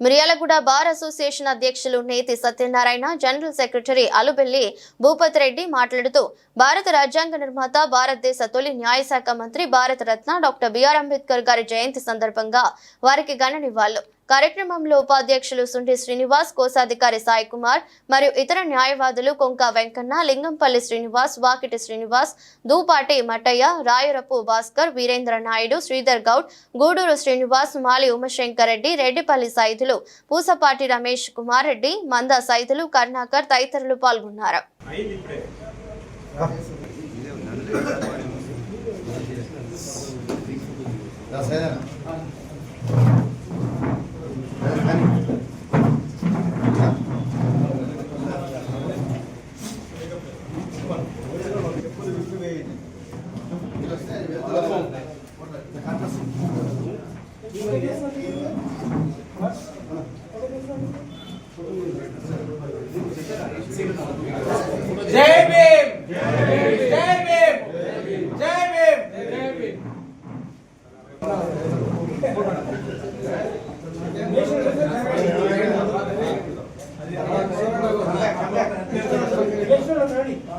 Miryalaguda bar association అధ్యక్షులు Neti Satyanarayana general secretary Alubelli Bhupath Reddy మాట్లాడుతూ భారత రాజ్యాంగ నిర్మాత భారతదేశ తొలి న్యాయశాఖ మంత్రి భారత రత్న డాక్టర్ బిఆర్ అంబేద్కర్ గారి జయంతి సందర్భంగా వారికి ఘన నివాళులు. కార్యక్రమంలో ఉపాధ్యక్షులు సుంటి శ్రీనివాస్ కోశాధికారి సాయి కుమార్ మరియు ఇతర న్యాయవాదులు కొంక వెంకన్న లింగంపల్లి శ్రీనివాస్ వాకిటి శ్రీనివాస్ దూపాటి మట్టయ్య రాయరపు భాస్కర్ వీరేంద్ర నాయుడు శ్రీధర్ గౌడ్ గూడూరు శ్రీనివాస్ మాలి ఉమశంకర్ రెడ్డి రెడ్డిపల్లి సైదులు పూసపాటి రమేష్ కుమార్ రెడ్డి మంద సైదులు కర్ణాకర్ తదితరులు పాల్గొన్నారు. జై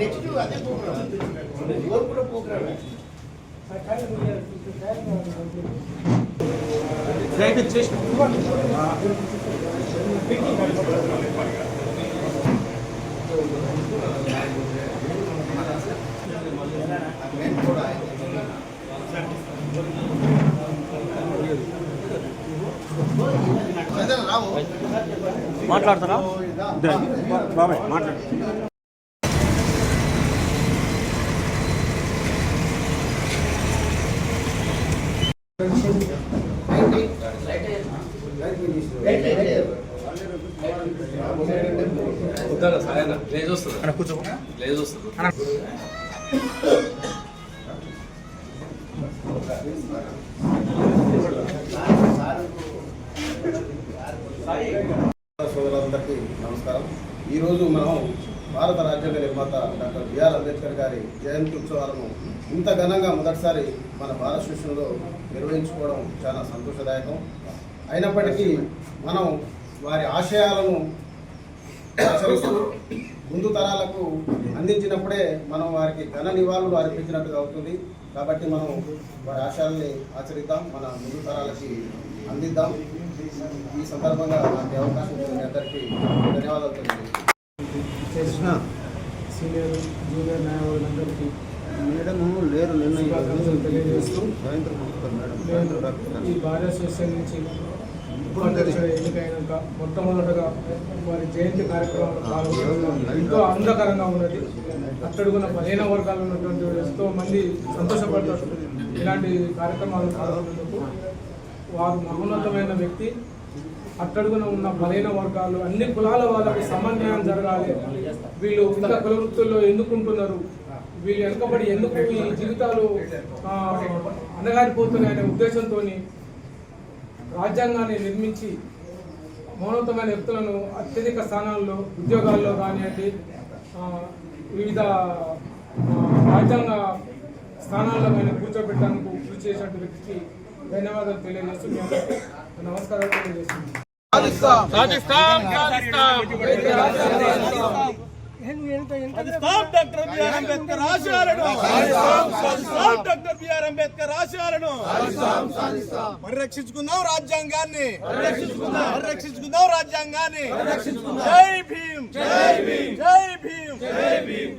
నెక్స్ట్ అదే ప్రోగ్రామ్. కూడా మాట్లాడతారా? బాబాయ్ మాట్లాడు. వద్దానా సాయన లేజ్ వస్తుంది కూర్చో వస్తుంది సోదరులందరికీ నమస్కారం. ఈరోజు మనం భారత రాజ్యాంగ నిర్మాత డాక్టర్ బిఆర్ అంబేద్కర్ గారి జయంతి ఉత్సవాలను ఇంత ఘనంగా మొదటిసారి మన భారత శిష్యులో నిర్వహించుకోవడం చాలా సంతోషదాయకం. అయినప్పటికీ మనం వారి ఆశయాలను ఆచరిస్తూ ముందు తరాలకు అందించినప్పుడే మనం వారికి ఘన నివాళులు అర్పించినట్టుగా అవుతుంది. కాబట్టి మనం వారి ఆశయాల్ని ఆచరిద్దాం మన ముందు తరాలకి అందిద్దాం. ఈ సందర్భంగా నాకు అవకాశం ఇచ్చిన అందరికీ ధన్యవాదాలు తెలియజేస్తున్నాను. సీనియర్ జూనియర్ న్యాయవాదులందరికీ మేడం లేరు శుభాకాంక్షలు తెలియజేస్తూ మేడం. ఈ భారత అసోసియేషన్ నుంచి ఎన్నికైనాక మొట్టమొదటగా వారి జయంతి కార్యక్రమంలో పాల్గొనడం ఎంతో ఆనందకరంగా ఉన్నది. అట్టడుగున పదిహేను వర్గాలు ఉన్నటువంటి ఎంతో మంది సంతోషపడతారు. ఇలాంటి కార్యక్రమాలు పాల్గొనేందుకు వారు మహోన్నతమైన వ్యక్తి. అట్టడుగున ఉన్న బలైన వర్గాలు అన్ని కులాల వాళ్ళకి సమన్వయం జరగాలి. వీళ్ళు ఇంకా కుల వృత్తుల్లో ఎందుకుంటున్నారు? వీళ్ళు వెనుకబడి ఎందుకు ఈ జీవితాలు అందగారిపోతున్నాయనే అనగారిపోతున్నాయనే ఉద్దేశంతో రాజ్యాంగాన్ని నిర్మించి మౌనతమైన వ్యక్తులను అత్యధిక స్థానాల్లో ఉద్యోగాల్లో కానివ్వండి వివిధ రాజ్యాంగ స్థానాల్లో మేము కూర్చోబెట్టడానికి కృషి చేసినటువంటి వ్యక్తికి ధన్యవాదాలు తెలియజేస్తూ నమస్కారాలు తెలియజేస్తున్నాను. స్టాప్ డాక్టర్ బిఆర్ అంబేద్కర్ ఆశయాలను. స్టాప్ డాక్టర్ బిఆర్ అంబేద్కర్ ఆశయాలను. పరిరక్షించుకుందాం రాజ్యాంగాన్ని. పరిరక్షించుకుందాం. రాజ్యాంగాన్ని. జై భీమ్. జై భీమ్. జై భీమ్. జై భీమ్.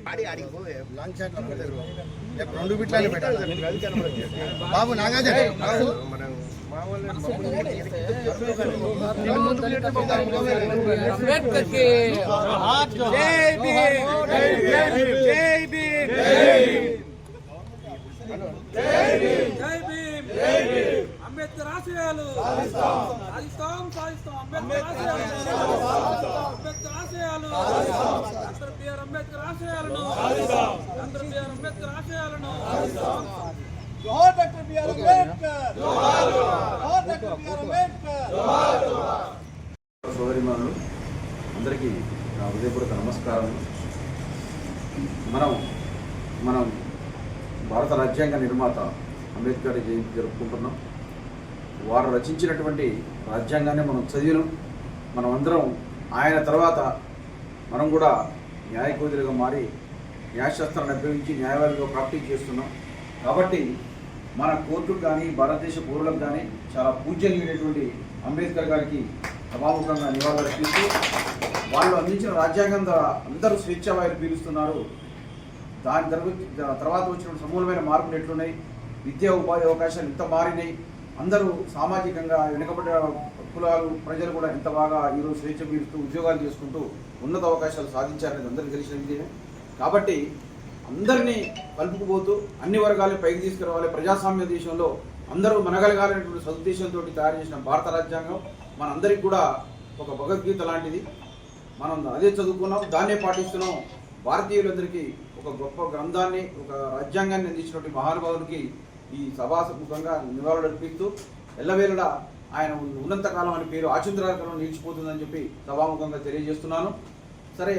రెండు బిట్లని పెట్టాలి. బాబు నాగార్జున. జై భీమ్ జై భీమ్ జై భీమ్. జై భీమ్ అంబేద్కర్ ఆశయాలు సాధిస్తాం సాధిస్తాం అంబేద్కర్ ఆశయాలు అంబేద్కర్ ఆశయాలు డాక్టర్ బిఆర్ అంబేద్కర్ ఆశయాలను డాక్టర్ బిఆర్ అంబేద్కర్ ఆశయాలను జోహార్ డాక్టర్ బిఆర్ అంబేద్కర్. జోహార్ జోహార్ డాక్టర్ బిఆర్ అంబేద్కర్. సోదరిమణులు అందరికీ నా హృదయపూర్వక నమస్కారం మనం మనం భారత రాజ్యాంగ నిర్మాత అంబేద్కర్ జయంతి జరుపుకుంటున్నాం. వారు రచించినటువంటి రాజ్యాంగాన్ని మనం చదివినాం. మనం అందరం ఆయన తర్వాత మనం కూడా న్యాయకోదులుగా మారి న్యాయశాస్త్రాన్ని ఉపయోగించి న్యాయవాదిగా ప్రాక్టీస్ చేస్తున్నాం. కాబట్టి మన కోర్టుకు కానీ భారతదేశ పౌరులకు కానీ చాలా పూజ్యనీయుడైనటువంటి అంబేద్కర్ గారికి సభాముఖంగా నివాళులర్పిస్తూ వాళ్ళు అందించిన రాజ్యాంగం ద్వారా అందరూ స్వేచ్ఛావాయులు పీలుస్తున్నారు. దాని తర్వాత తర్వాత వచ్చిన సమూలమైన మార్పులు ఎట్లున్నాయి? విద్యా ఉపాధి అవకాశాలు ఎంత మారినాయి? అందరూ సామాజికంగా వెనుకబడ్డ కులాలు ప్రజలు కూడా ఎంత బాగా ఈరోజు స్వేచ్ఛ పీలుస్తూ ఉద్యోగాలు చేసుకుంటూ ఉన్నత అవకాశాలు సాధించారనేది అందరికీ తెలిసిన విజయమే. కాబట్టి అందరినీ కలుపుకుపోతూ అన్ని వర్గాలను పైకి తీసుకురావాలి. ప్రజాస్వామ్య దేశంలో అందరూ మనగలగాలనేటువంటి సదుద్దేశంతో తయారు చేసిన భారత రాజ్యాంగం మనందరికీ కూడా ఒక భగవద్గీత లాంటిది. మనం అదే చదువుకున్నాం దాన్నే పాటిస్తున్నాం. భారతీయులందరికీ ఒక గొప్ప గ్రంథాన్ని ఒక రాజ్యాంగాన్ని అందించినటువంటి మహానుభావునికి ఈ సభాముఖంగా నివాళులర్పిస్తూ ఎల్లవేళ ఆయన ఉన్నంత కాలం అని పేరు ఆచంద్రాకాలం నిలిచిపోతుందని చెప్పి సభాముఖంగా తెలియజేస్తున్నాను. సరే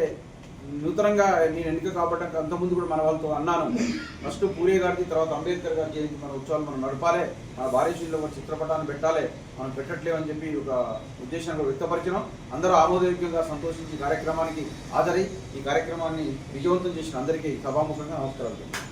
నూతనంగా నేను ఎన్నిక కాబట్టి అంతకుముందు కూడా మన వాళ్ళతో అన్నాను. ఫస్ట్ పూరే గారికి తర్వాత అంబేద్కర్ గారి జయంతి మన ఉత్సవాలు మనం నడపాలి మన భారతీయుల్లో ఒక చిత్రపటాన్ని పెట్టాలి మనం పెట్టట్లేమని చెప్పి ఒక ఉద్దేశంగా వ్యక్తపరిచినాం. అందరూ ఆమోదయోగ్యంగా సంతోషించి కార్యక్రమానికి హాజరై ఈ కార్యక్రమాన్ని విజయవంతం చేసిన అందరికీ సభాముఖంగా నమస్కారాలు